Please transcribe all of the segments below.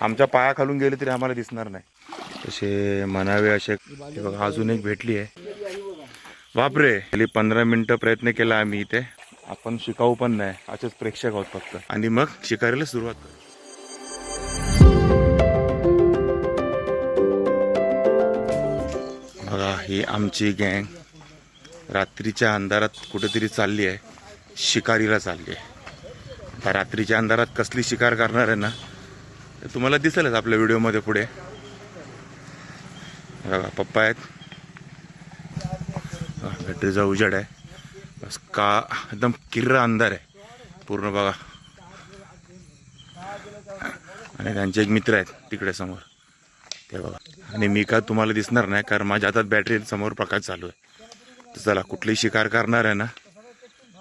आमच्या पाया खालून गेले तरी आम्हाला दिसणार नाही. तसे म्हणावे असे बघा अजून एक भेटली आहे. बापरे गेली पंधरा मिनिटं प्रयत्न केला आम्ही इथे. आपण शिकाऊ पण नाही असेच प्रेक्षक आहोत फक्त. आणि मग शिकारीला सुरुवात करू. बघा ही आमची गँग रात्रीच्या अंधारात कुठेतरी चालली आहे शिकारीला चालली आहे. आता रात्रीच्या अंधारात कसली शिकार करणार आहे ना ते तुम्हाला दिसेलच आपल्या व्हिडिओमध्ये पुढे. बघा पप्पा आहेत. बॅटरीचा उजेड आहे. बस का एकदम किर्र अंधार आहे. पूर्ण बघा. आणि त्यांचे एक मित्र आहेत तिकडे समोर. ते बघा. आणि मी का तुम्हाला दिसणार नाही कारण माझ्या हातात बॅटरी समोर प्रकाश चालू आहे. तर चला कुठली शिकार करणार आहे ना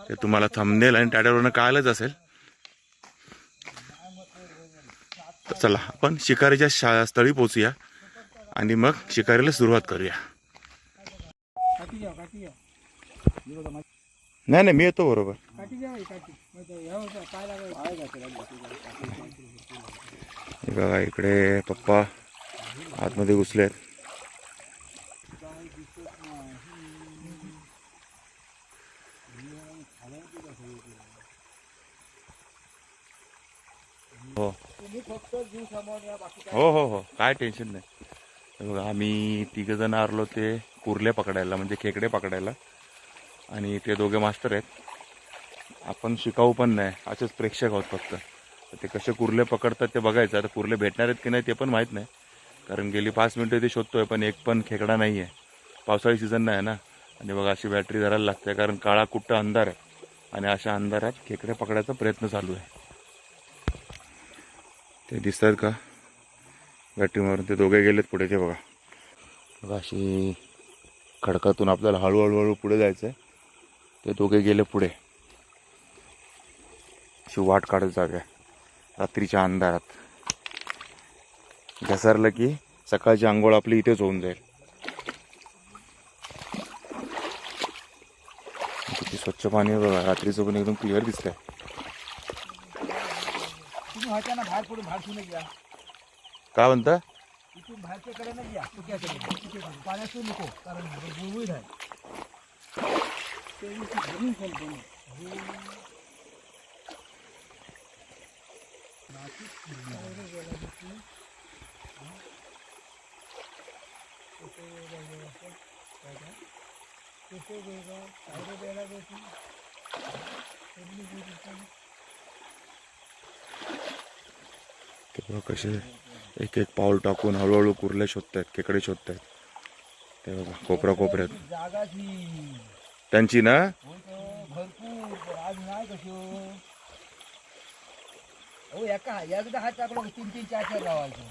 ते तुम्हाला थंबनेल आणि टाट्यावरनं कळालंच असेल. तर चला आपण शिकारीच्या शा स्थळी पोचूया आणि मग शिकारीला सुरुवात करूया. नाही नाही मी येतो बरोबर. बघा इकडे पप्पा आतमध्ये घुसले आहेत हो हो हो. काय टेन्शन नाही. बघा आम्ही तिघ जण आरलो ते कुर्ले पकडायला म्हणजे खेकडे पकडायला. आणि ते दोघे मास्टर आहेत. आपण शिकाऊ पण नाही. असेच प्रेक्षक आहोत फक्त. ते कसे कुर्ले पकडतात ते बघायचं. आता कुर्ले भेटणार आहेत की नाही ते पण माहीत नाही. कारण गेली पाच मिनटं ते शोधतोय पण एक पण खेकडा नाही आहे पावसाळी सीझन नाही आहे ना. आणि बघा अशी बॅटरी धरायला लागते. कारण काळा कुठं अंधार आहे. आणि अशा अंधारात खेकडे पकडायचा प्रयत्न चालू आहे. ते दिसतात का? बॅटरी मारून ते दोघे गेलेत पुढे ते बघा. बघा अशी खडकातून आपल्याला हळूहळूहळू पुढे जायचं आहे ते दोघे गेले पुढे. अशी वाट काढत जाव्या रात्रीच्या अंधारात. घसरलं की सकाळची आंघोळ आपली इथेच होऊन जाईल. किती स्वच्छ पाणी बघा. रात्रीचं पण एकदम क्लिअर दिसतंय. तुम्ही होत्या ना बाहेर पडून बाहेर ठेवून घ्या काय म्हणता? इथून बाहेरच्या कडे नाही घ्या चुक्याकडे पाण्यात ठेवू नको कारण गुळगुळीत आहे ते इथे भरून खोल बनव. ते बघा कसे एक एक पाऊल टाकून हळूहळू कुर्ले शोधतायत खेकडे शोधतायत. ते बघा कोपरा कोपऱ्यात. त्यांची ना?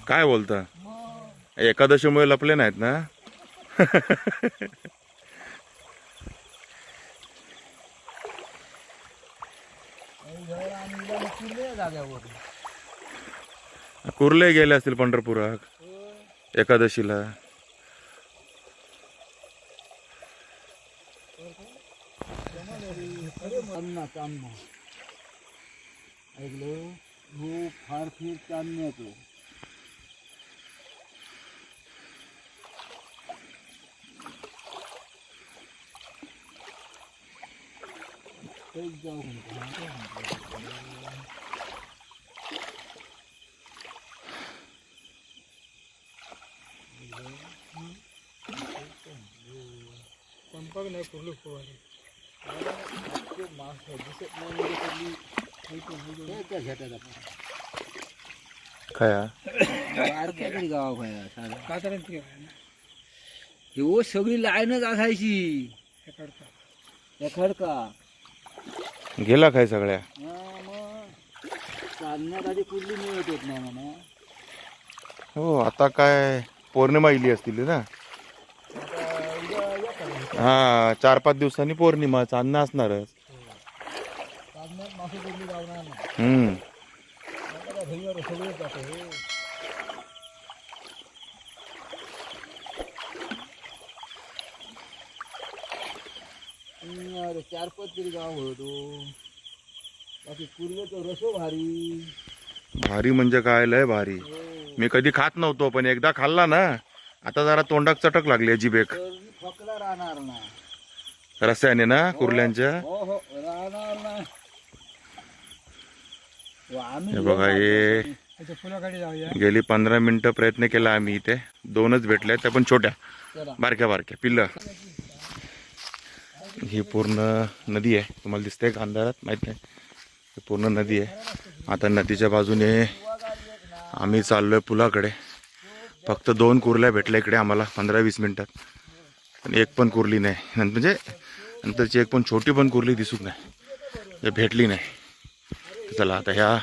काय बोलता? एकादशीमुळे लपले नाहीत ना? जाग्यावर कुर्ले गेले असतील पंढरपुरात एकादशीला. अरे अन्ना चांदणा ऐकलं फार फिर चांदण्याचं तेच जाऊ नाही काय हा? हो सगळी लाईनच असायची. एखाद का गेला काय सगळ्या? चालण्यात आधी कुर्ली मिळत होत नाही म्हणा. हो आता काय पौर्णिमा इली असतील ना? हा चार पाच दिवसांनी पौर्णिमा चांदणं असणारच. हम्म. हो चार पाच तरी गाव होतो. बाकी रसो भारी. भारी म्हणजे काय लय भारी. मी कधी खात नव्हतो पण एकदा खाल्ला ना आता जरा तोंडात चटक लागली अजिब फकला राहणार ना रस्त्याने ना कुर्ल्यांच्या? हो हो राहणार हो, आम्ही हे बघा हे त्याच्या फुलाकडे जाऊया. गेली पंधरा मिनिटं प्रयत्न केला आम्ही इथे. दोनच भेटल्या त्या पण छोट्या. बारक्या बारक्या पिल्ल. ही पूर्ण नदी आहे. तुम्हाला दिसते का अंधारात? माहीत नाही. ही पूर्ण नदी आहे. आता नदीच्या बाजूने आम्ही चाललोय पुलाकडे. फक्त दोन कुर्ल्या भेटल्या इकडे आम्हाला पंधरा वीस मिनिटात. आणि एक पण कुर्ली नाही. नंतर म्हणजे नंतरची एक पण छोटी पण कुर्ली दिसूक नाही. हे भेटली नाही. चला आता ह्या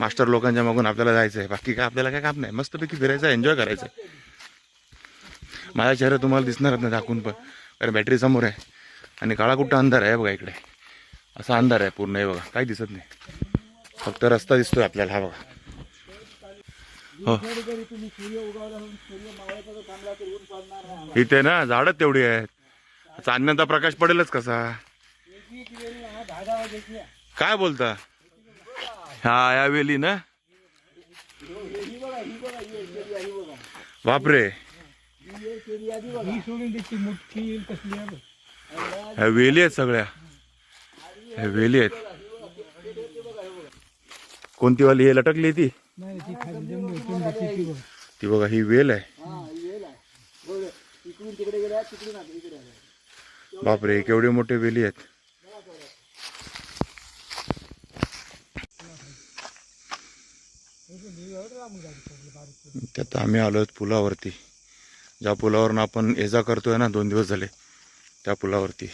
मास्टर लोकांच्या मागून आपल्याला जायचं आहे बाकी काय आपल्याला काय काम नाही. मस्तपैकी फिरायचं एन्जॉय करायचं माझा चेहरा तुम्हाला दिसणारच नाही दाखवून पण. कारण बॅटरी समोर आहे. आणि काळा कुठं अंधार आहे बघा इकडे. असा अंधार आहे पूर्ण हे बघा. काही दिसत नाही. फक्त रस्ता दिसतोय आपल्याला हा बघा. इथे ना झाडं तेवढी आहेत. चांदण्याचा प्रकाश पडेलच कसा. काय बोलता? हा या वेली ना? बापरे. ह्या वेली आहेत सगळ्या. ह्या वेली आहेत. कोणती वाली? हे लटकली ती? नाही ती खाली बघ. ही वेल आहे. हा ही वेल आहे. बघ इकडून तिकडे गेल्या तिकडून आली इकडे आल्या. बापरे केवढे मोठे वेली आहेत. त्यात आम्ही आलो आहोत पुलावरती. ज्या पुलावरून आपण ये जा करतोय ना दोन दिवस झाले त्या पुलावरती.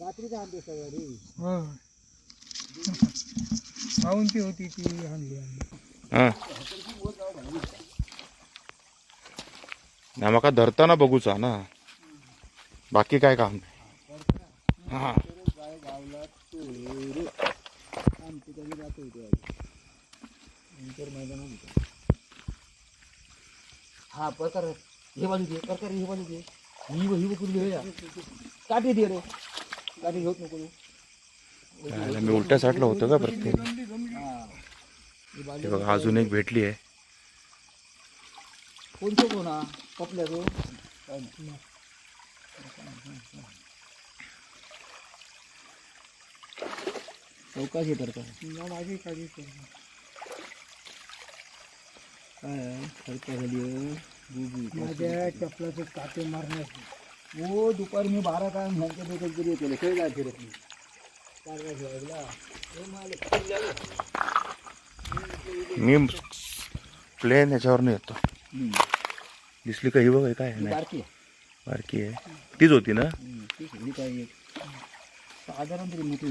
रात्रीचा आणते सगळं. रे पाहून ती होती ती आणली हा. ना मका धरताना बघूचा ना. बाकी काय काम नाही. हा. हा प्रकार हे बाजू दे प्रकार हे बाजू दे. ही ही कुठली हे काठी दे रे. काठी घेऊच नको मी उलट्या साठला होतं का प्रत्येक? हा बाजू बघा अजून एक भेटली आहे कोणतं कोणा कपल्या तो चौकाशी तर काय माझी काळजी काय झाली माझ्या चपलाचे काटे मारण्याचे दुपारी मी बारा काय ह्यांच्या डोक्यात तरी केलं खेळ काय फिरत नाही चार मी प्लेन ह्याच्यावरनं येतो. दिसली का ही बघ काय नाही बारकी आहे. तीच होती ना? साधारण तरी मोठी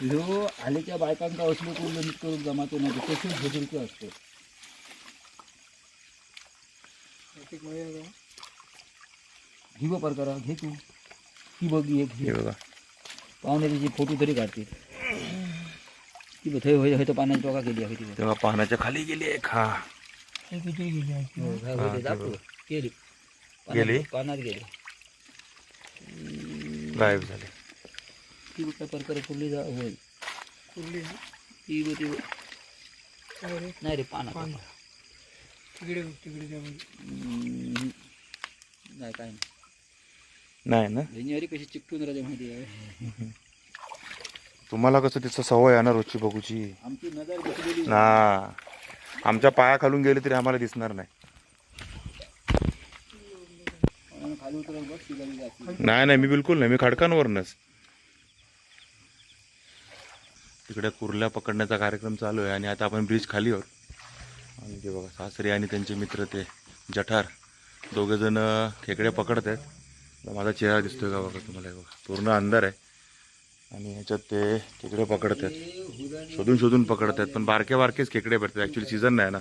ह्यो आलेच्या बायकांका असलो नीट करून जमातो नाही तसेच हेदुरके असतो. ही बघ प्रकार घे तू. ती बघ एक घे हे बघा. पाहुणे तिची फोटो तरी काढते. ती बघ थंय होय होय तर पाण्याची टोका केली आहे ती. तेव्हा पानाच्या खाली गेली एक हा. हो, काय होय ते दाखव. गेली गेली? पाण्यात- पाण्यात गेली. गायब झाले. ती बघ काय प्रकारे फुलली जा होय. ती बघ ती बघ. नाही रे पाना तिकडे तिकडे हम्म. नाही काय नाही. नाही ना? जानेवारी कशी चिकटून राहते माहिती आहे. तुम्हाला कसं तिचं सवय आहे ना रोजची बघूची? आमची नजर बसलेली ना. आमच्या पाया खालून गेले तरी आम्हाला दिसणार नाही. म्हणून खाली उतरत बघ शिजारी जाते नाही नाही मी बिलकुल नाही. मी खडकांवरनच. तिकडे कुर्ल्या पकडण्याचा कार्यक्रम चालू आहे आणि आता आपण ब्रिज खाली आहोत. आणि ते बघा सासरे आणि त्यांचे मित्र ते जठार दोघे जण खेकडे पकडत आहेत. माझा चेहरा दिसतोय का बघा तुम्हाला? हे बघा पूर्ण अंधार आहे. आणि ह्याच्यात ते खेकडे पकडत आहेत शोधून शोधून पकडत आहेत पण बारके बारकेच खेकडे भेटतात ॲक्च्युली सीझन नाही ना.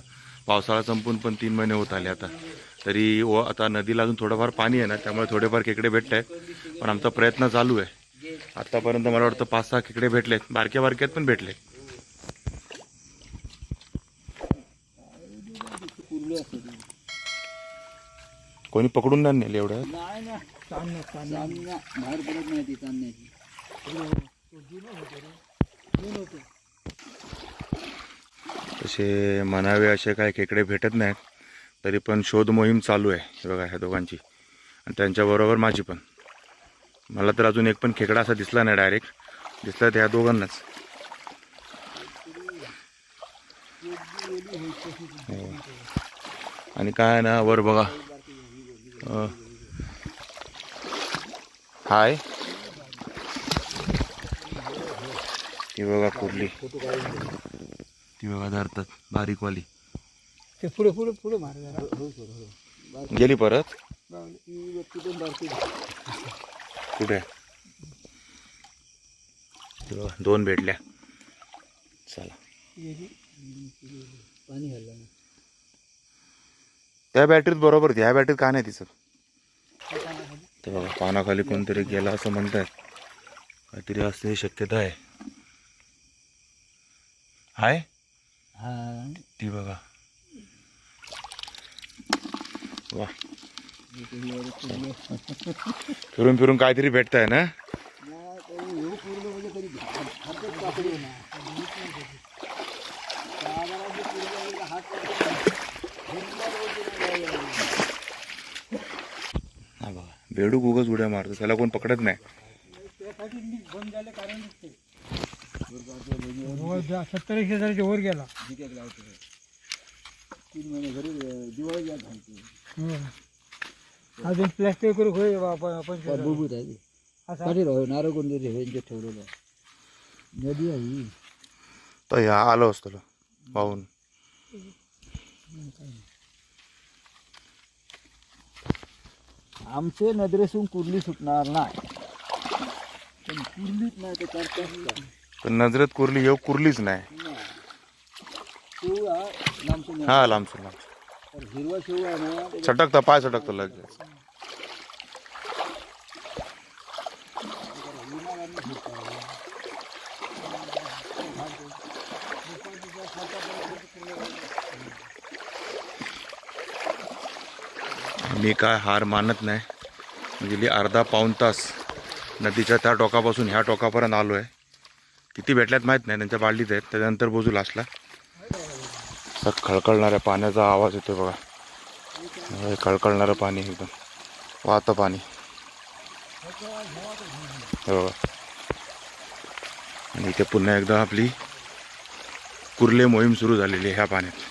पावसाळा संपून पण तीन महिने होत आले आता. तरी व आता नदीला अजून थोडंफार पाणी आहे ना त्यामुळे थोडेफार खेकडे भेटत आहेत पण आमचा प्रयत्न चालू आहे. आतापर्यंत मला वाटतं पाच सहा खेकडे भेटलेत. बारक्या बारक्यात पण भेटले. कोणी पकडून नाही नेले एवढं? नाही ना. बाहेर पडत नाही तसे असे म्हणावे असे काय खेकडे भेटत नाहीत. तरी पण शोध मोहीम चालू आहे. हे बघा ह्या दोघांची. आणि त्यांच्याबरोबर माझी पण. मला तर अजून एक पण खेकडा असा दिसला नाही डायरेक्ट दिसला त्या दोघांनाच. हो. आणि काय आहे ना वर बघा. हाय. ती बघा कुर्ली ती बघा धरतात. बारीकवाली. ते पुढे पुढे पुढे मार जरा. गेली परत? ती तिथून बारकी कुठे? दोन भेटल्या. चला. पाणी त्या बॅटरीत बरोबर ह्या बॅटरीत का नाही दिसत ते बघा पानाखाली कोणतरी गेला असं म्हणतात काहीतरी असण्याची शक्यता आहे. हाय. हा ती बघा. वा. फिरून फिरून काहीतरी भेटत आहे ना? हा बघा. बेडूक उगाच उड्या मारतो. त्याला कोण पकडत नाही. सत्तर एकशे हजाराच्या वर गेला. जिथे लावतो तीन महिने घरी दिवाळी घालतो हो. अजून प्लॅस्टिक करू होय आपण बुबूत आहे असा. ठेवलेलं? नदी आहे ही. तर ह्या आलो असतो पाहून. आमचे नजरेसून कुर्ली सुटणार नाही. पण कुर्लीच नाही तर पण नजरेत कुरली येऊ कुरलीच नाही. शेव हा लांबसून हा लांबसून लांब तर हिरवा शेव आहे ना त्याच्यात सटकता पाय सटकतो लगेच. मी काय हार मानत नाही. गेली अर्धा पाऊण तास नदीच्या त्या टोकापासून ह्या टोकापर्यंत आलो आहे किती भेटल्यात माहीत नाही. त्यांच्या बाळलीत आहेत. त्याच्यानंतर बोजू लास्टला असा खळखळणाऱ्या पाण्याचा आवाज येतो बघा. खळकळणारं खळखळणारं पाणी एकदम. वाहतं पाणी. हो बघा. आणि इथे पुन्हा एकदा आपली कुर्ले मोहीम सुरू झालेली आहे ह्या पाण्यात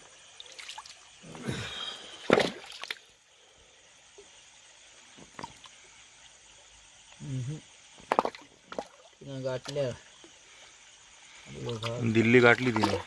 गाठल्या. दिल्ली गाठली तिने.